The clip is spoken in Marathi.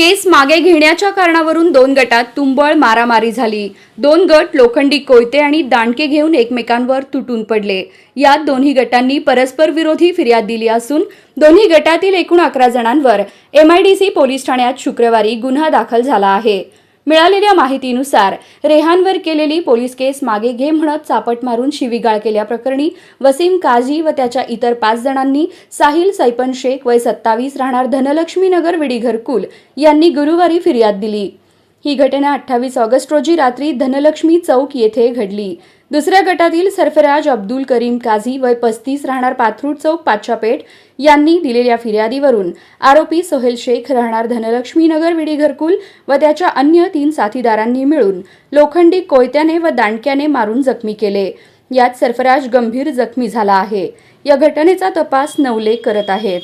केस मागे घेण्याच्या कारणावरून दोन गटात तुंबळ मारामारी झाली. दोन गट लोखंडी कोयते आणि दांडके घेऊन एकमेकांवर तुटून पडले. यात दोन्ही गटांनी परस्पर विरोधी फिर्याद दिली असून दोन्ही गटातील एकूण अकरा जणांवर एमआयडीसी पोलीस ठाण्यात शुक्रवारी गुन्हा दाखल झाला आहे. मिळालेल्या माहितीनुसार रेहानवर केलेली पोलीस केस मागे घे म्हणत चापट मारून शिवीगाळ केल्याप्रकरणी वसीम काझी व त्याच्या इतर पाच जणांनी साहिल सैपन शेख वय सत्तावीस राहणार धनलक्ष्मीनगर विडीघरकुल यांनी गुरुवारी फिर्याद दिली. ही घटना अठ्ठावीस ऑगस्ट रोजी रात्री धनलक्ष्मी चौक येथे घडली. दुसऱ्या गटातील सरफराज अब्दुल करीम काझी वय पस्तीस राहणार पाथरूड चौक पाच्छापेठ यांनी दिलेल्या फिर्यादीवरून आरोपी सोहेल शेख राहणार धनलक्ष्मीनगर विडी घरकुल व त्याच्या अन्य तीन साथीदारांनी मिळून लोखंडी कोयत्याने व दांडक्याने मारून जखमी केले. यात सरफराज गंभीर जखमी झाला आहे. या घटनेचा तपास नवले करत आहेत.